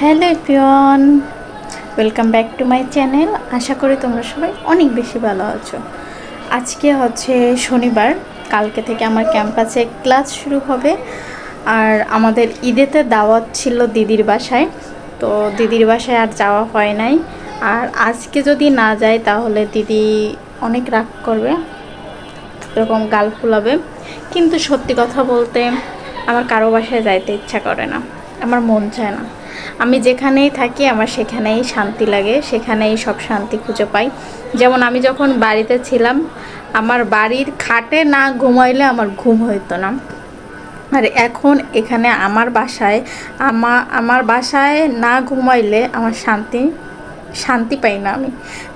Hello everyone, welcome back to my channel. আশা করি তোমরা সবাই অনেক বেশি ভালো আছো। আজকে হচ্ছে শনিবার, কালকে থেকে আমার ক্যাম্পাসে ক্লাস শুরু হবে। আর আমাদের ঈদেতে দাওয়াত ছিল দিদির বাসায়। তো দিদির বাসায় আর যাওয়া হয় নাই। আর আজকে যদি না যাই তাহলে দিদি অনেক রাগ করবে, এরকম গাল ফুলাবে। কিন্তু সত্যি কথা বলতে, আমার কারও বাসায় যাইতে ইচ্ছা করে না। আমার মন চায় না। আমি যেখানেই থাকি, আমার সেখানেই শান্তি লাগে, সেখানেই সব শান্তি খুঁজে পাই। যেমন আমি যখন বাড়িতে ছিলাম, আমার বাড়ির খাটে না ঘুমাইলে আমার ঘুম হইতো না। আর এখন এখানে আমার বাসায়, আমা, আমার বাসায় না ঘুমাইলে আমার শান্তি শান্তি পাই না আমি।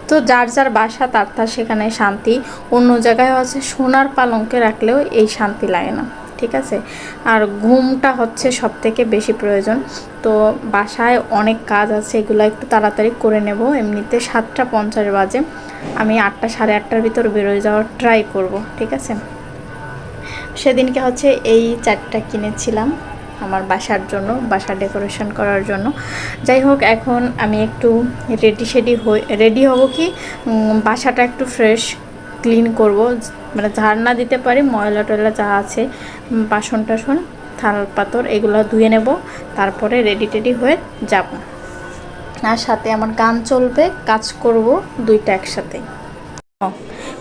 তো যার যার বাসা, তার তার সেখানে শান্তি। অন্য জায়গায় হচ্ছে সোনার পালঙ্কে রাখলেও এই শান্তি লাগে না। ঠিক আছে? আর ঘুমটা হচ্ছে সব থেকে বেশি প্রয়োজন। তো বাসায় অনেক কাজ আছে, এগুলো একটু তাড়াতাড়ি করে নেব। এমনিতে সাতটা পঞ্চাশ বাজে। আমি আটটা, সাড়ে আটটার ভিতর বেরোয় যাওয়ার ট্রাই করব, ঠিক আছে? সেদিনকে হচ্ছে এই চারটা কিনেছিলাম আমার বাসার জন্য বাসা ডেকোরেশন করার জন্য। যাই হোক, এখন আমি একটু রেডি শেডি হই রেডি হব কি? বাসাটা একটু ফ্রেশ ক্লিন করব। মানে ঝাড়না দিতে পারি, ময়লা টয়লা যা আছে বাসন টাসন, থাল পাতর এগুলো ধুয়ে নেব, তারপরে রেডি টেডি হয়ে যাব। আর সাথে আমার গান চলবে, কাজ করব দুইটা একসাথে।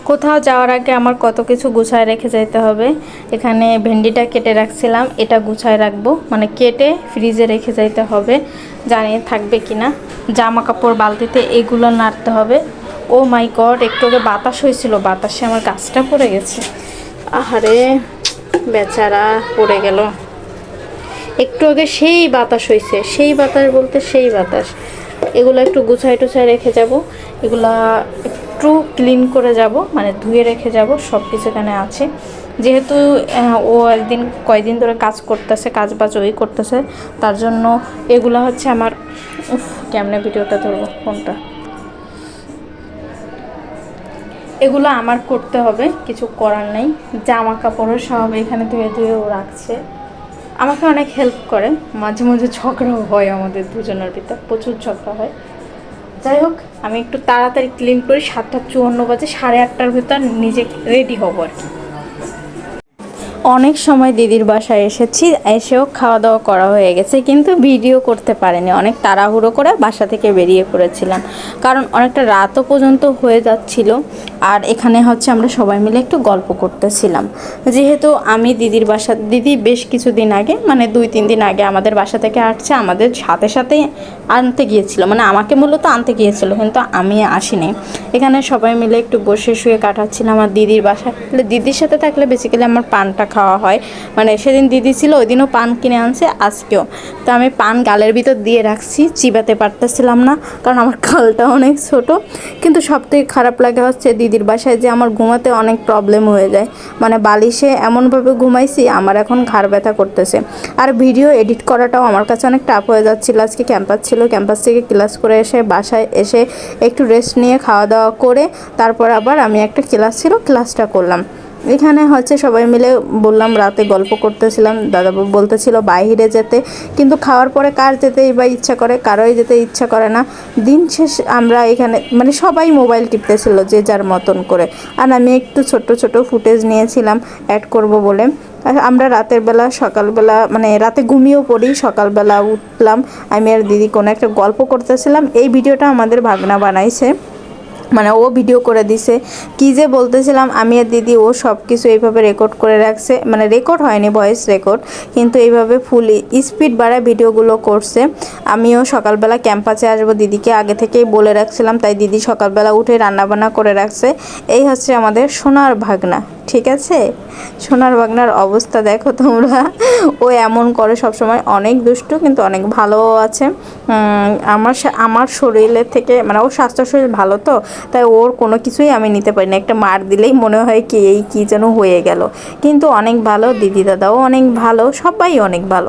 কোথাও যাওয়ার আগে আমার কত কিছু গুছায় রেখে যেতে হবে। এখানে ভেন্ডিটা কেটে রাখছিলাম, এটা গুছায় রাখব মানে কেটে ফ্রিজে রেখে যাইতে হবে। জানি থাকবে কি না জামা কাপড়, বালতিতে এগুলো নাড়তে হবে। ও মাই গড, একটু আগে বাতাস হয়েছিল, বাতাসে আমার গাছটা পড়ে গেছে। আহারে, বেচারা পড়ে গেল। একটু আগে সেই বাতাস হয়েছে, সেই বাতাস বলতে সেই বাতাস। এগুলো একটু গুছাই টুছাই রেখে যাব, এগুলা একটু ক্লিন করে যাব মানে ধুয়ে রেখে যাব সব কিছু এখানে আছে। যেহেতু ও একদিন, কয়দিন ধরে কাজ করতেছে কাজ বাজ ওই করতেছে, তার জন্য এগুলা হচ্ছে আমার কেমনে ভিডিওটা ধরবো কোনটা এগুলো আমার করতে হবে, কিছু করার নেই। জামা কাপড়ও সব এখানে ধুয়ে ধুয়েও রাখছে। আমাকে অনেক হেল্প করে, মাঝে মাঝে ঝগড়াও হয় আমাদের দুজনের ভিতর, প্রচুর ঝগড়া হয়। যাই হোক, আমি একটু তাড়াতাড়ি ক্লিন করি, সাতটা চুয়ান্ন বাজে, সাড়ে আটটার ভিতর নিজে রেডি হব আর কি। অনেক সময় দিদির বাসায় এসেছি, এসেও খাওয়া দাওয়া করা হয়ে গেছে, কিন্তু ভিডিও করতে পারেনি। অনেক তাড়াহুড়ো করে বাসা থেকে বেরিয়ে পড়েছিলাম। কারণ অনেকটা রাতও পর্যন্ত হয়ে যাচ্ছিল আর এখানে হচ্ছে আমরা সবাই মিলে একটু গল্প করতেছিলাম। যেহেতু আমি দিদির বাসা, দিদি বেশ কিছুদিন আগে মানে দুই, তিন দিন আগে আমাদের বাসা থেকে আসছে, আমাদের সাথে সাথে আনতে গিয়েছিল। মানে আমাকে মূলত আনতে গিয়েছিল, কিন্তু আমি আসিনি। এখানে সবাই মিলে একটু বসে শুয়ে কাটাচ্ছিলাম আমার দিদির বাসায়। দিদির সাথে থাকলে বেসিক্যালি আমার পানটা খাওয়া হয়। মানে সেদিন দিদি ছিল ওই দিনও পান কিনে আনছে, আজকেও। তো আমি পান গালের ভিতর দিয়ে রাখছি, চিবাতে পারতেছিলাম না, কারণ আমার গালটা অনেক ছোট। কিন্তু সব থেকে খারাপ লাগে হচ্ছে দিদির বাসায় যে আমার ঘুমাতে অনেক প্রবলেম হয়ে যায়। মানে বালিশে এমনভাবে ঘুমাইছি, আমার এখন ঘাড় ব্যথা করতেছে। আর ভিডিও এডিট করাটাও আমার কাছে অনেক টাফ হয়ে যাচ্ছিল। আজকে ক্যাম্পাস ছিল ক্যাম্পাস থেকে ক্লাস করে এসে বাসায় এসে একটু রেস্ট নিয়ে খাওয়া দাওয়া করে, তারপর আবার আমি একটা ক্লাস ছিল ক্লাসটা করলাম। এখানে হচ্ছে সবাই মিলে বললাম, রাতে গল্প করতেছিলাম। দাদাবাবু বলতেছিল বাইরে যেতে, কিন্তু খাওয়ার পরে কার যেতেই বা ইচ্ছা করে, কারোই যেতে ইচ্ছা করে না। দিন শেষ আমরা এখানে মানে সবাই মোবাইল টিপতেছিল যে যার মতন করে। আর আমি একটু ছোট ছোট ফুটেজ নিয়েছিলাম অ্যাড করব বলে। আমরা রাতের বেলা, সকালবেলা মানে রাতে ঘুমিয়েও পড়ি, সকালবেলা উঠলাম। আমি আর দিদি কোনো একটা গল্প করতেছিলাম। এই ভিডিওটা আমাদের ভাগনা বানাইছে। মানে ও ভিডিও করে দিছে। কি যে বলতেছিলাম, আমি আর দিদি ও সব কিছু এইভাবে রেকর্ড করে রাখছে। মানে রেকর্ড হয়নি ভয়েস রেকর্ড কিন্তু এইভাবে ফুল স্পিড বাড়ায় ভিডিওগুলো করছে। আমিও সকালবেলা ক্যাম্পাসে আসব দিদিকে আগে থেকেই বলে রাখছিলাম, তাই দিদি সকালবেলা উঠে রান্নাবান্না করে রাখছে। এই হচ্ছে আমাদের সোনার ভাগনা, ঠিক আছে? সোনার বাগনার অবস্থা দেখো তোমরা। ও এমন করে সবসময়, অনেক দুষ্টু, কিন্তু অনেক ভালোও আছে। আমার আমার শরীরের থেকে মানে ও স্বাস্থ্য শরীর ভালো তো তাই ওর কোনো কিছুই আমি নিতে পারি না একটা মার দিলেই মনে হয় কি এই কী যেন হয়ে গেল। কিন্তু অনেক ভালো, দিদি দাদাও অনেক ভালো, সবাই অনেক ভালো।